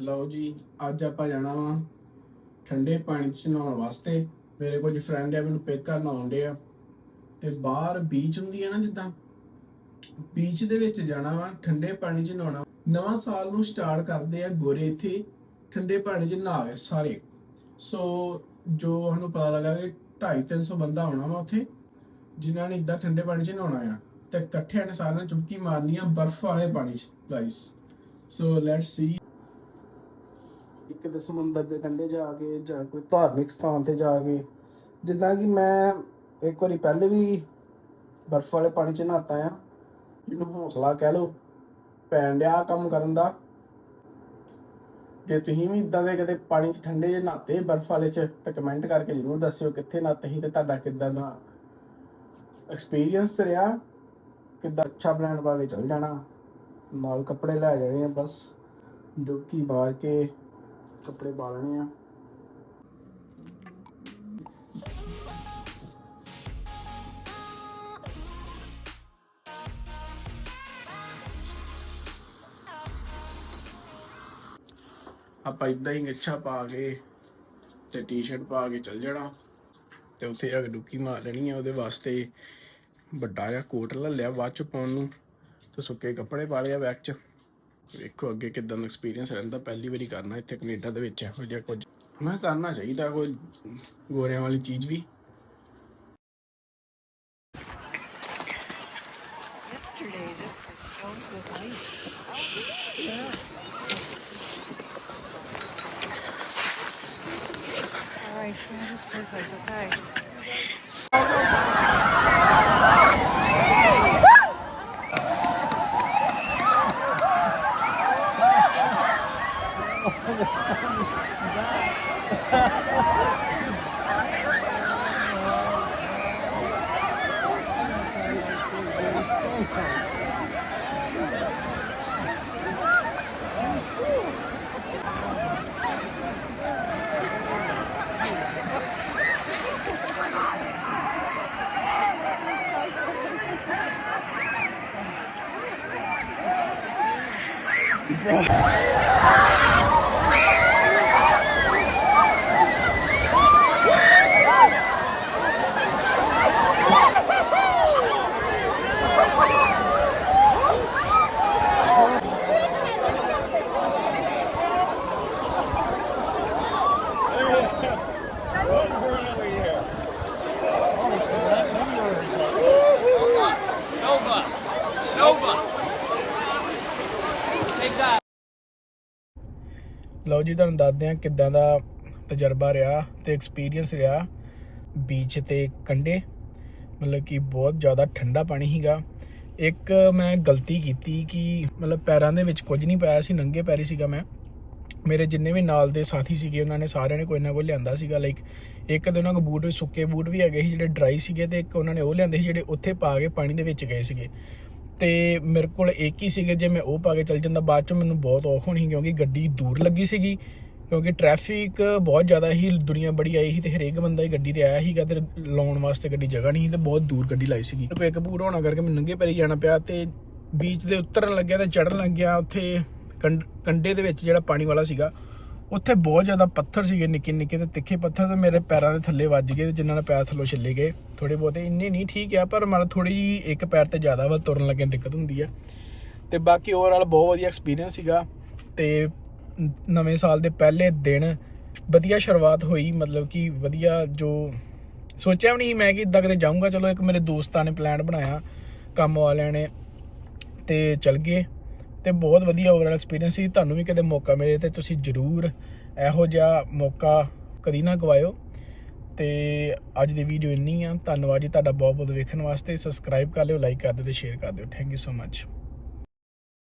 ਲਓ ਜੀ, ਅੱਜ ਆਪਾਂ ਜਾਣਾ ਵਾ ਠੰਡੇ ਪਾਣੀ 'ਚ ਨਹਾਉਣ ਵਾਸਤੇ। ਮੇਰੇ ਕੁਝ ਫਰੈਂਡ ਆ, ਮੈਨੂੰ ਪਿਕ ਕਰਨ ਆਉਂਦੇ ਆ। ਤੇ ਬਾਹਰ ਬੀਚ ਹੁੰਦੀ ਹੈ ਨਾ ਜਿੱਦਾਂ ਬੀਚ ਦੇ ਵਿੱਚ ਜਾਣਾ ਵਾ, ਠੰਡੇ ਪਾਣੀ 'ਚ ਨਹਾਉਣਾ। ਨਵਾਂ ਸਾਲ ਨੂੰ ਸਟਾਰਟ ਕਰਦੇ ਆ ਗੋਰੇ ਇੱਥੇ, ਠੰਡੇ ਪਾਣੀ 'ਚ ਨਹਾਵੇ ਸਾਰੇ। ਸੋ ਜੋ ਸਾਨੂੰ ਪਤਾ ਲੱਗਾ ਕਿ 250 300 ਬੰਦਾ ਆਉਣਾ ਵਾ ਉੱਥੇ, ਜਿਨ੍ਹਾਂ ਨੇ ਇਦਾਂ ਠੰਡੇ ਪਾਣੀ 'ਚ ਨਹਾਉਣਾ ਆ, ਤੇ ਇਕੱਠਿਆਂ ਨੇ ਸਾਰਿਆਂ ਨੇ ਚੁੱਪਕੀ ਮਾਰਨੀ ਆ ਬਰਫ਼ ਵਾਲੇ ਪਾਣੀ 'ਚ ਗਾਇਸ ਸੋ ਲੈਟਸ ਸੀ ਇੱਕ ਤੇ ਸਮੁੰਦਰ ਦੇ ਕੰਢੇ ਜਾ ਕੇ ਜਾਂ ਕੋਈ ਧਾਰਮਿਕ ਸਥਾਨ ਤੇ ਜਾ ਕੇ, ਜਿੱਦਾਂ ਕਿ ਮੈਂ ਇੱਕ ਵਾਰੀ ਪਹਿਲੇ ਵੀ ਬਰਫ਼ ਵਾਲੇ ਪਾਣੀ 'ਚ ਨਹਾਤਾ ਆ ਜਿਹਨੂੰ ਹੌਸਲਾ ਕਹਿ ਲਓ ਪੈਣ ਡਿਆ ਕੰਮ ਕਰਨ ਦਾ। ਜੇ ਤੁਸੀਂ ਵੀ ਇਦਾਂ ਦੇ ਕਦੇ ਪਾਣੀ 'ਚ ਠੰਡੇ ਜਿਹੇ ਨਹਾਤੇ ਬਰਫ਼ ਵਾਲੇ 'ਚ, ਤਾਂ ਕਮੈਂਟ ਕਰਕੇ ਜ਼ਰੂਰ ਦੱਸਿਓ ਕਿੱਥੇ ਨਹਾਤੇ ਸੀ ਤੇ ਤੁਹਾਡਾ ਕਿੱਦਾਂ ਦਾ ਐਕਸਪੀਰੀਅੰਸ ਰਿਹਾ, ਕਿੱਦਾਂ ਅੱਛਾ ਪਲਾਨ ਪਾ ਕੇ ਚੱਲ ਜਾਣਾ, ਨਾਲ ਕੱਪੜੇ ਲੈ ਜਾਣੇ ਬਸ, ਡੁਬਕੀ ਮਾਰ ਕੇ। ਕੱਪੜੇ ਪਾ ਲੈਣੇ ਆ। ਆਪਾਂ ਇਦਾਂ ਹੀ ਗੱਛਾ ਪਾ ਕੇ ਤੇ ਟੀ-ਸ਼ਰਟ ਪਾ ਕੇ ਚੱਲ ਜਾਣਾ ਤੇ ਉੱਥੇ ਜਾ ਕੇ ਡੁਬਕੀ ਮਾਰ ਲੈਣੀ ਆ। ਉਹਦੇ ਵਾਸਤੇ ਵੱਡਾ ਜਿਹਾ ਕੋਟ ਲੈ ਲਿਆ ਬਾਅਦ ਚ ਪਾਉਣ ਨੂੰ ਤੇ ਸੁੱਕੇ ਕੱਪੜੇ ਪਾ ਲਿਆ ਬੈਗ ਚ। ਵੇਖੋ ਅੱਗੇ ਕਿਦਾਂ ਦਾ ਐਕਸਪੀਰੀਅੰਸ ਰਹਿੰਦਾ ਪਹਿਲੀ ਵਾਰੀ ਕਰਨਾ ਇੱਥੇ ਕੈਨੇਡਾ ਦੇ ਵਿੱਚ ਇਹੋ ਜਿਹਾ ਕੁਝ ਮੈਂ ਕਰਨਾ ਚਾਹੀਦਾ ਕੋਈ ਗੋਰਿਆਂ ਵਾਲੀ ਚੀਜ਼ ਵੀ Yesterday, this was filled with ice. All right, that is perfect. Okay. Nova. Nova. ਲਓ ਜੀ, ਤੁਹਾਨੂੰ ਦੱਸਦੇ ਹਾਂ ਕਿੱਦਾਂ ਦਾ ਤਜਰਬਾ ਰਿਹਾ ਤੇ ਐਕਸਪੀਰੀਅੰਸ ਰਿਹਾ ਬੀਚ ਤੇ ਕੰਢੇ। ਮਤਲਬ ਕਿ ਬਹੁਤ ਜ਼ਿਆਦਾ ਠੰਡਾ ਪਾਣੀ ਸੀਗਾ। ਇੱਕ ਮੈਂ ਗਲਤੀ ਕੀਤੀ ਕਿ ਮਤਲਬ ਪੈਰਾਂ ਦੇ ਵਿੱਚ ਕੁਝ ਨਹੀਂ ਪਾਇਆ ਸੀ, ਨੰਗੇ ਪੈਰੀ ਸੀਗਾ ਮੈਂ। ਮੇਰੇ ਜਿੰਨੇ ਵੀ ਨਾਲ ਦੇ ਸਾਥੀ ਸੀਗੇ, ਉਹਨਾਂ ਨੇ ਸਾਰਿਆਂ ਨੇ ਕੋਈ ਨਾ ਕੋਈ ਲਿਆਂਦਾ ਸੀਗਾ। ਲਾਈਕ ਇੱਕ ਤਾਂ ਉਹਨਾਂ ਕੋਲ ਬੂਟ, ਸੁੱਕੇ ਬੂਟ ਵੀ ਹੈਗੇ ਸੀ ਜਿਹੜੇ ਡਰਾਈ ਸੀਗੇ ਤੇ ਇੱਕ ਉਹਨਾਂ ਨੇ ਉਹ ਲਿਆਂਦੇ ਸੀ ਜਿਹੜੇ ਉੱਥੇ ਪਾ ਕੇ ਪਾਣੀ ਦੇ ਵਿੱਚ ਗਏ ਸੀਗੇ। ਤੇ ਮੇਰੇ ਕੋਲ ਇੱਕ ਹੀ ਸੀਗੇ, ਜੇ ਮੈਂ ਉਹ ਪਾ ਕੇ ਚੱਲ ਜਾਂਦਾ, ਬਾਅਦ ਚ ਮੈਨੂੰ ਬਹੁਤ ਔਖ ਹੋਣੀ ਸੀ ਕਿਉਂਕਿ ਗੱਡੀ ਦੂਰ ਲੱਗੀ ਸੀਗੀ, ਕਿਉਂਕਿ ਟ੍ਰੈਫਿਕ ਬਹੁਤ ਜ਼ਿਆਦਾ ਸੀ, ਦੁਨੀਆ ਬੜੀ ਆਈ ਸੀ ਤੇ ਹਰੇਕ ਬੰਦਾ ਹੀ ਗੱਡੀ ਤੇ ਆਇਆ ਸੀਗਾ ਤੇ ਲਾਉਣ ਵਾਸਤੇ ਗੱਡੀ ਜਗ੍ਹਾ ਨਹੀਂ ਸੀ ਤੇ ਬਹੁਤ ਦੂਰ ਗੱਡੀ ਲਾਈ ਸੀਗੀ। ਕੋਈ ਇੱਕ ਬੂਟ ਹੋਣਾ ਕਰਕੇ ਮੈਨੂੰ ਨੰਗੇ ਪੈਰੀ ਜਾਣਾ ਪਿਆ ਤੇ ਬੀਚ ਦੇ ਉਤਰਨ ਲੱਗਿਆ ਤੇ ਚੜਨ ਲੱਗਿਆ ਉੱਥੇ ਕੰਡ- ਕੰਢੇ ਦੇ ਵਿੱਚ ਜਿਹੜਾ ਪਾਣੀ ਵਾਲਾ ਸੀਗਾ। ਉੱਥੇ ਬਹੁਤ ਜ਼ਿਆਦਾ ਪੱਥਰ ਸੀਗੇ, ਨਿੱਕੇ ਨਿੱਕੇ ਤੇ ਤਿੱਖੇ ਪੱਥਰ ਤੇ ਮੇਰੇ ਪੈਰਾਂ ਦੇ ਥੱਲੇ ਵੱਜ ਗਏ ਤੇ ਜਿਨ੍ਹਾਂ ਨਾਲ ਪੈਰ ਥੱਲੋਂ ਛਿੱਲੇ ਗਏ। ਥੋੜੇ ਬਹੁਤੇ ਇੰਨੇ ਨਹੀਂ, ਠੀਕ ਆ, ਪਰ ਮਤਲਬ ਥੋੜੀ ਜਿਹੀ ਇੱਕ ਪੈਰ ਤੇ ਜ਼ਿਆਦਾ ਵਾ, ਤੁਰਨ ਲੱਗੇ ਦਿੱਕਤ ਹੁੰਦੀ ਆ। ਤੇ ਬਾਕੀ ਓਵਰਆਲ ਬਹੁਤ ਵਧੀਆ ਐਕਸਪੀਰੀਅੰਸ ਸੀਗਾ ਤੇ ਨਵੇਂ ਸਾਲ ਦੇ ਪਹਿਲੇ ਦਿਨ ਵਧੀਆ ਸ਼ੁਰੂਆਤ ਹੋਈ, ਮਤਲਬ ਕਿ ਵਧੀਆ ਜੋ ਸੋਚਿਆ ਵੀ ਨਹੀਂ ਮੈਂ ਕਿ ਇਦਾਂ ਕਦੇ ਜਾਊਂਗਾ। ਚਲੋ ਇੱਕ ਮੇਰੇ ਦੋਸਤਾਂ ਨੇ ਪਲਾਨ ਬਣਾਇਆ, ਕੰਮ ਵਾਲਿਆਂ ਨੇ ਤੇ ਚਲ ਗਏ। ਤੇ ਬਹੁਤ ਵਧੀਆ ਓਵਰਆਲ ਐਕਸਪੀਰੀਅੰਸ ਸੀ। ਤੁਹਾਨੂੰ ਵੀ ਕਦੇ ਮੌਕਾ ਮਿਲੇ ਤੇ ਤੁਸੀਂ ਜ਼ਰੂਰ ਇਹੋ ਜਿਹਾ ਮੌਕਾ ਕਦੀ ਨਾ ਗਵਾਇਓ। ਤੇ ਅੱਜ ਦੀ ਵੀਡੀਓ ਇੰਨੀ ਆ। ਧੰਨਵਾਦ ਜੀ ਤੁਹਾਡਾ ਬਹੁਤ ਬਹੁਤ ਵੇਖਣ ਵਾਸਤੇ। ਸਬਸਕ੍ਰਾਈਬ ਕਰ ਲਿਓ ਲਾਈਕ ਕਰ ਦਿਓ ਤੇ ਸ਼ੇਅਰ ਕਰ ਦਿਓ। Thank you so much